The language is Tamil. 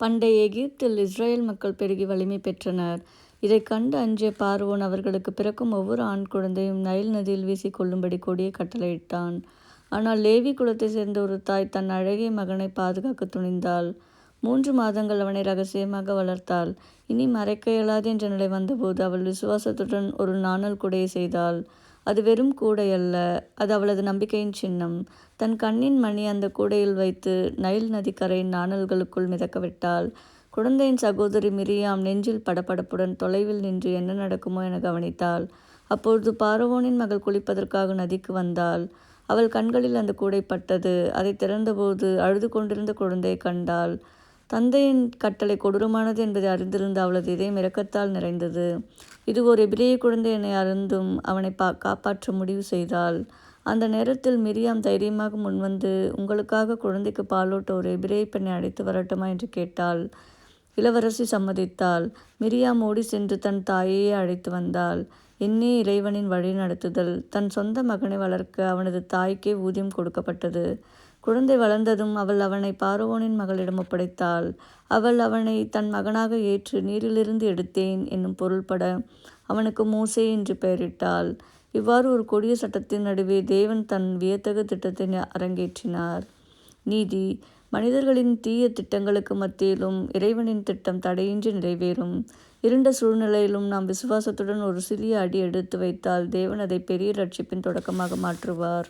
பண்டைய எகிப்தில் இஸ்ரேல் மக்கள் பெருகி வலிமை பெற்றனர். இதைக் கண்டு அஞ்சிய பார்வோன் அவர்களுக்கு பிறக்கும் ஒவ்வொரு ஆண் குழந்தையும் நைல் நதியில் வீசிக் கொள்ளும்படி கொடிய கட்டளையிட்டான். ஆனால் லேவி குலத்தை சேர்ந்த ஒரு தாய் தன் அழகிய மகனை பாதுகாக்க துணிந்தாள். மூன்று மாதங்கள் அவனை ரகசியமாக வளர்த்தாள். இனி மறைக்க இயலாது என்ற நிலை வந்தபோது அவள் விசுவாசத்துடன் ஒரு நாணல் கொடையை செய்தாள். அது வெறும் கூடை அல்ல. அது அவளது நம்பிக்கையின் சின்னம். தன் கண்ணின் மணி அந்த கூடையில் வைத்து நைல் நதிக்கரையின் நாணல்களுக்குள் மிதக்கவிட்டாள். குழந்தையின் சகோதரி மிரியாம் நெஞ்சில் படபடப்புடன் தொலைவில் நின்று என்ன நடக்குமோ என கவனித்தாள். அப்பொழுது பார்வோனின் மகள் குளிப்பதற்காக நதிக்கு வந்தாள். அவள் கண்களில் அந்த கூடை பட்டது. அதை திறந்தபோது அழுது கொண்டிருந்த குழந்தையை கண்டாள். தந்தையின் கட்டளை கொடூரமானது என்பதை அறிந்திருந்த அவளது இதயம் இரக்கத்தால் நிறைந்தது. இது ஒரு எபிரெய குழந்தை அருந்தும் அறிந்தும் பா காப்பாற்ற முடிவு செய்தாள். அந்த நேரத்தில் மிரியாம் தைரியமாக முன்வந்து உங்களுக்காக குழந்தைக்கு பாலூட்ட ஒரு எபிரே பெண்ணை அழைத்து வரட்டுமா? என்று கேட்டாள். இளவரசி சம்மதித்தாள். மிரியாம் ஓடி சென்று தன் தாயையே அழைத்து வந்தாள். என்னே இறைவனின் வழிநடத்துதல். தன் சொந்த மகனை வளர்க்க அவனது தாய்க்கே ஊதியம் கொடுக்கப்பட்டது. குழந்தை வளர்ந்ததும் அவள் அவனை பார்வோனின் மகளிடம் ஒப்படைத்தாள். அவள் அவனை தன் மகனாக ஏற்று நீரிலிருந்து எடுத்தேன் என்னும் பொருள்பட அவனுக்கு மோசே என்று பெயரிட்டாள். இவ்வாறு ஒரு கொடிய சட்டத்தின் நடுவே தேவன் தன் வியத்தகு திட்டத்தை அரங்கேற்றினார். நீதி மனிதர்களின் தீய திட்டங்களுக்கு மத்தியிலும் இறைவனின் திட்டம் தடையின்றி நிறைவேறும். இருண்ட சூழ்நிலையிலும் நாம் விசுவாசத்துடன் ஒரு சிறிய அடி எடுத்து வைத்தால் தேவன் அதை பெரிய ரட்சிப்பின் தொடக்கமாக மாற்றுவார்.